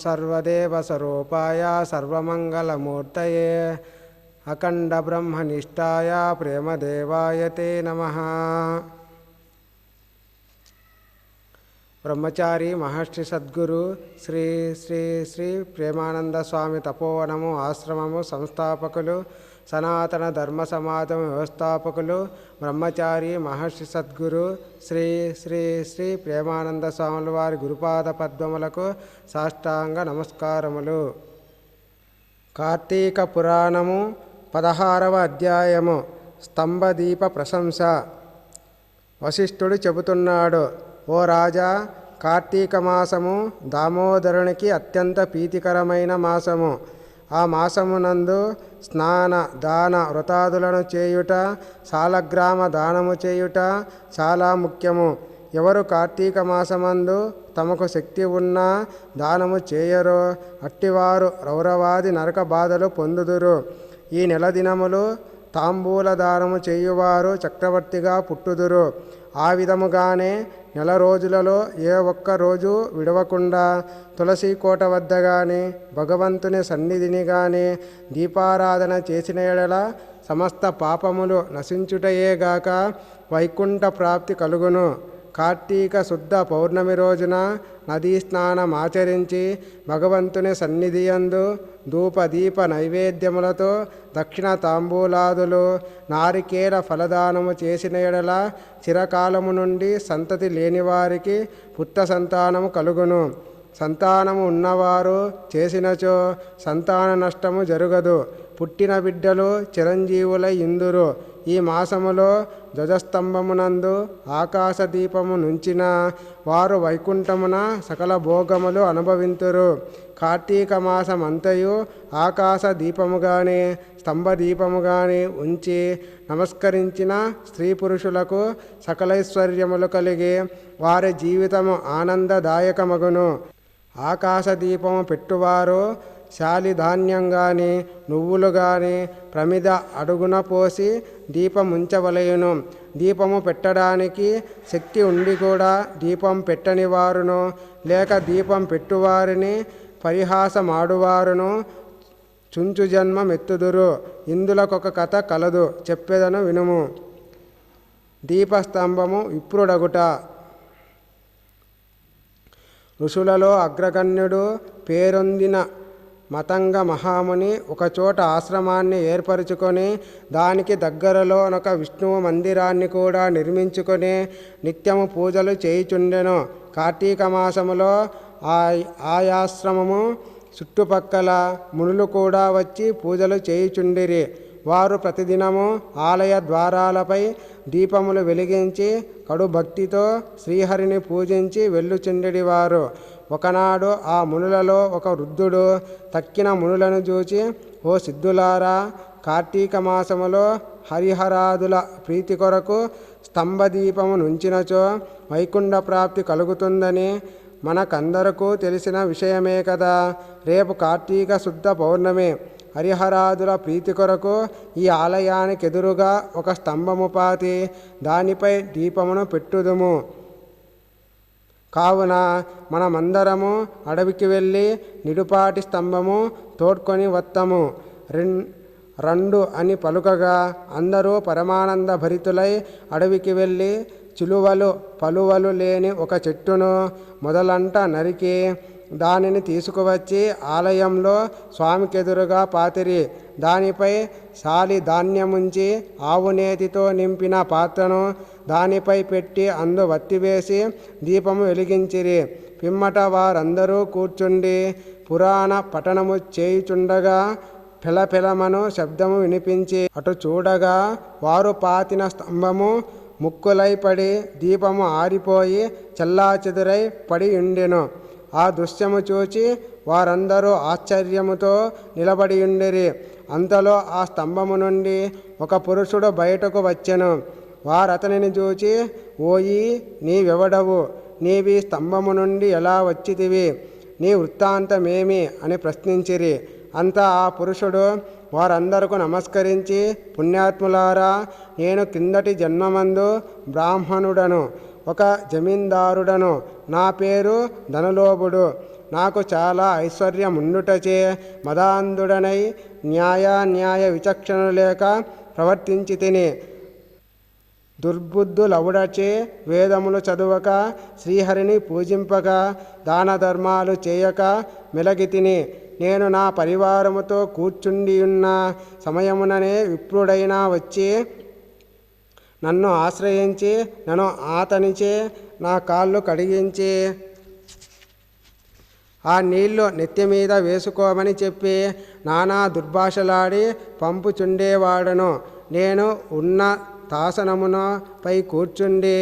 సర్వదేవస్వరూపాయ సర్వమంగళమూర్తయే అఖండబ్రహ్మనిష్టాయ ప్రేమదేవాయ తే నమ బ్రహ్మచారి మహర్షి సద్గురు శ్రీ శ్రీ శ్రీ ప్రేమానంద స్వామి తపోవనము ఆశ్రమము సంస్థాపకులు సనాతన ధర్మ సమాజం వ్యవస్థాపకులు బ్రహ్మచారి మహర్షి సద్గురు శ్రీ శ్రీ శ్రీ ప్రేమానంద స్వాముల వారి గురుపాద పద్మములకు సాష్టాంగ నమస్కారములు. కార్తీక పురాణము పదహారవ అధ్యాయము. స్తంభదీప ప్రశంస. వశిష్ఠుడు చెబుతున్నాడు ఓ రాజా కార్తీక మాసము దామోదరునికి అత్యంత ప్రీతికరమైన మాసము. ఆ మాసమునందు స్నాన దాన వ్రతాదులను చేయుట సాలగ్రామ దానము చేయుట చాలా ముఖ్యము. ఎవరు కార్తీక మాసమందు తమకు శక్తి ఉన్నా దానము చేయరో అట్టివారు రౌరవాది నరక బాధలు పొందుదురు. ఈ నెల దినములు తాంబూల దానము చేయువారు చక్రవర్తిగా పుట్టుదురు. ఆ విధముగానే నెల రోజులలో ఏ ఒక్క రోజు విడవకుండా తులసి కోట వద్ద కానీ భగవంతుని సన్నిధిని కానీ దీపారాధన చేసిన ఎడల సమస్త పాపములు నశించుటయేగాక వైకుంఠ ప్రాప్తి కలుగును. కార్తీక శుద్ధ పౌర్ణమి రోజున నదీ స్నానం ఆచరించి భగవంతుని సన్నిధియందు ధూప దీప నైవేద్యములతో దక్షిణ తాంబూలాదులు నారికేల ఫలదానము చేసిన ఎడల చిరకాలము నుండి సంతతి లేనివారికి పుత్ర సంతానము కలుగును. సంతానము ఉన్నవారు చేసినచో సంతాన నష్టము జరుగదు. పుట్టిన బిడ్డలు చిరంజీవులై ఇందురు. ఈ మాసములో ధ్వజస్తంభమునందు ఆకాశ దీపము నుంచిన వారు వైకుంఠమున సకల భోగములు అనుభవింతురు. కార్తీక మాసం అంతయు ఆకాశ దీపము కానీ ఉంచి నమస్కరించిన స్త్రీ పురుషులకు సకలైశ్వర్యములు కలిగి వారి జీవితము ఆనందదాయకమగును. ఆకాశ దీపము పెట్టువారు శాలిధాన్యం గాని నువ్వులు గాని ప్రమిద అడుగున పోసి దీపముంచవలయును. దీపము పెట్టడానికి శక్తి ఉండి కూడా దీపం పెట్టని వారును లేక దీపం పెట్టువారిని పరిహాసమాడువారును. చుంచు జన్మమెత్తుదురు ఇందులకొక కథ కలదు. చెప్పేదను వినుము. దీపస్తంభము విప్రుడగుట. ఋషులలో అగ్రగణ్యుడు పేరొందిన మతంగ మహాముని ఒకచోట ఆశ్రమాన్ని ఏర్పరచుకొని దానికి దగ్గరలో ఒక విష్ణువు మందిరాన్ని కూడా నిర్మించుకొని నిత్యము పూజలు చేయుచుండెను. కార్తీక మాసములో ఆ ఆయాశ్రమము చుట్టుపక్కల మునులు కూడా వచ్చి పూజలు చేయుచుండిరి. వారు ప్రతిదినము ఆలయ ద్వారాలపై దీపములు వెలిగించి కడు భక్తితో శ్రీహరిని పూజించి వెళ్ళుచుండెడివారు ఒకనాడు ఆ మునులలో ఒక వృద్ధుడు తక్కిన మునులను చూచి ఓ సిద్ధులారా కార్తీక మాసములో హరిహరాదుల ప్రీతి కొరకు స్తంభదీపము నుంచినచో వైకుంఠ ప్రాప్తి కలుగుతుందని మనకందరకు తెలిసిన విషయమే కదా. రేపు కార్తీక శుద్ధ పౌర్ణమి. హరిహరాదుల ప్రీతి కొరకు ఈ ఆలయానికి ఎదురుగా ఒక స్తంభము పాతి దానిపై దీపమును పెట్టుదుము. కావున మనమందరము అడవికి వెళ్ళి నిడుపాటి స్తంభము తోడ్కొని వత్తము. రెన్ రెండు అని పలుకగా అందరూ పరమానంద భరితులై అడవికి వెళ్ళి చిలువలు పలువలు లేని ఒక చెట్టును మొదలంట నరికి దానిని తీసుకువచ్చి ఆలయంలో స్వామికెదురుగా పాతిరి. దానిపై సాలి ధాన్యముంచి ఆవునేతితో నింపిన పాత్రను దానిపై పెట్టి అందు వత్తివేసి దీపము వెలిగించిరి. పిమ్మట వారందరూ కూర్చుండి పురాణ పఠనము చేయుచుండగా పిలపిలమను శబ్దము వినిపించి అటు చూడగా వారు పాతిన స్తంభము ముక్కులై పడి దీపము ఆరిపోయి చెల్లాచెదురై పడి ఉండెను ఆ దృశ్యము చూచి వారందరూ ఆశ్చర్యముతో నిలబడి ఉండిరి అంతలో ఆ స్తంభము నుండి ఒక పురుషుడు బయటకు వచ్చెను. వారతనిని చూచి ఓయి నీవెవడవు? నీవి స్తంభము నుండి ఎలా వచ్చితివి? నీ వృత్తాంతమేమి? అని ప్రశ్నించిరి. అంతా ఆ పురుషుడు వారందరకు నమస్కరించి పుణ్యాత్ములారా నేను కిందటి జన్మమందు బ్రాహ్మణుడను. ఒక జమీందారుడను. నా పేరు ధనలోభుడు. నాకు చాలా ఐశ్వర్యముండుటచే మదాంధుడనై న్యాయాన్యాయ విచక్షణ లేక ప్రవర్తించి తిని దుర్బుద్ధులవుడచే వేదములు చదువక శ్రీహరిని పూజింపక దాన ధర్మాలు చేయక మెలగితిని నేను నా పరివారముతో కూర్చుండియున్న సమయముననే విప్రుడైనా వచ్చి నన్ను ఆశ్రయించి నన్ను ఆతనిచే నా కాళ్ళు కడిగించి ఆ నీళ్ళు నెత్తి మీద వేసుకోమని చెప్పి నానా దుర్భాషలాడి పంపుచుండేవాడను. నేను ఉన్న తాసనమునపై కూర్చుండి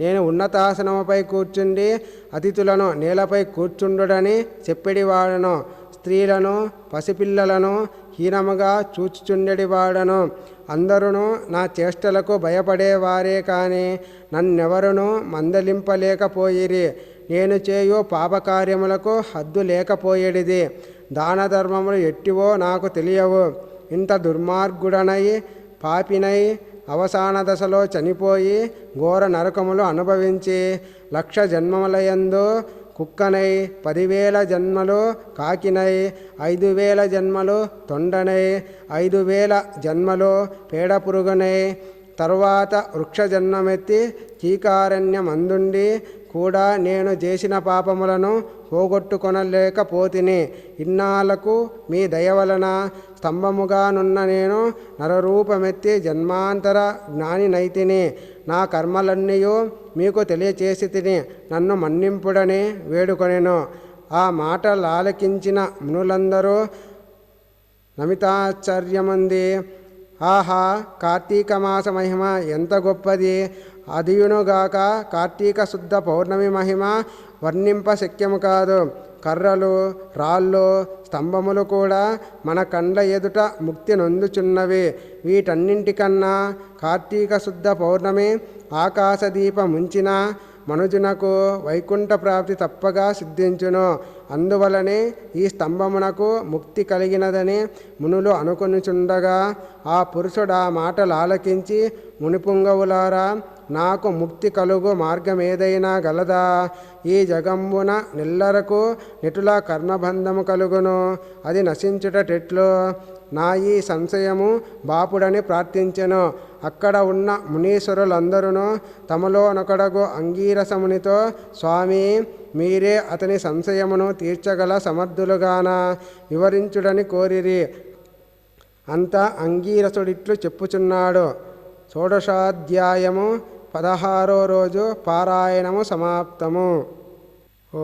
నేను ఉన్నతాసనముపై కూర్చుండి అతిథులను నేలపై కూర్చుండుడని చెప్పిడివాడను. స్త్రీలను పసిపిల్లలను హీనముగా చూచుచుండెడివాడను. అందరూ నా చేష్టలకు భయపడేవారే కానీ నన్నెవరునూ మందలింపలేకపోయిరి. నేను చేయు పాపకార్యములకు హద్దు లేకపోయేడిది. దాన ధర్మములు ఎట్టివో నాకు తెలియవు. ఇంత దుర్మార్గుడనై పాపినై అవసాన దశలో చనిపోయి ఘోర నరకములు అనుభవించి లక్ష జన్మములయందు కుక్కనై పదివేల జన్మలు కాకినై ఐదు వేల జన్మలు తొండనై ఐదు వేల జన్మలు పేడ పురుగునై తరువాత వృక్ష జన్మమెత్తి కీకారణ్యమందుండి కూడా నేను చేసిన పాపములను పోగొట్టుకొనలేకపోతిని. ఇన్నాళ్ళకు మీ దయ వలన స్తంభముగానున్న నేను నరరూపమెత్తి జన్మాంతర జ్ఞానినైతిని. నా కర్మలన్నయూ మీకు తెలియచేసి తిని నన్ను మన్నింపుడని వేడుకొనెను. ఆ మాట లాలకించిన మునులందరూ నమితాశ్చర్యముంది. ఆహా కార్తీక మాస మహిమ ఎంత గొప్పది. అదియునుగాక కార్తీక శుద్ధ పౌర్ణమి మహిమ వర్ణింప శక్యము కాదు. కర్రలు రాళ్ళు స్తంభములు కూడా మన కండ్ల ఎదుట ముక్తి నొందుచున్నవే. వీటన్నింటికన్నా కార్తీక శుద్ధ పౌర్ణమి ఆకాశదీప ముంచిన మనుజునకు వైకుంఠ ప్రాప్తి తప్పగా సిద్ధించును. అందువలనే ఈ స్తంభమునకు ముక్తి కలిగినదని మునులు అనుకునిచుండగా ఆ పురుషుడు ఆ మాటలు ఆలకించి మునిపుంగవులారా నాకు ముక్తి కలుగు మార్గం ఏదైనా గలదా? ఈ జగంబున నిల్లరకు నిటుల కర్మబంధము కలుగును అది నశించుటటెట్లు నా ఈ సంశయము బాపుడని ప్రార్థించెను. అక్కడ ఉన్న మునీశ్వరులందరూ తమలోనొకడగు అంగీరసమునితో స్వామి మీరే అతని సంశయమును తీర్చగల సమర్థులుగాన? వివరించుడని కోరిరి. అంత అంగీరసుడిట్లు చెప్పుచున్నాడు. షోడశాధ్యాయము పదహారో రోజు పారాయణము సమాప్తము. ఓ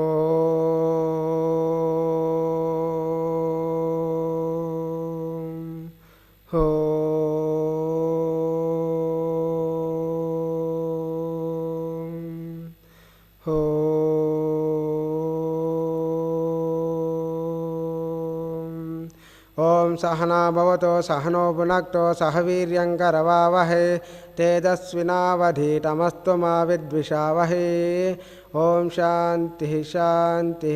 ओं सहना सहनो भुनक्तो सहवीर्यङ्करवावहे तेजस्विनावधीतमस्तु मा विद्विषावहे ओं शाति शाति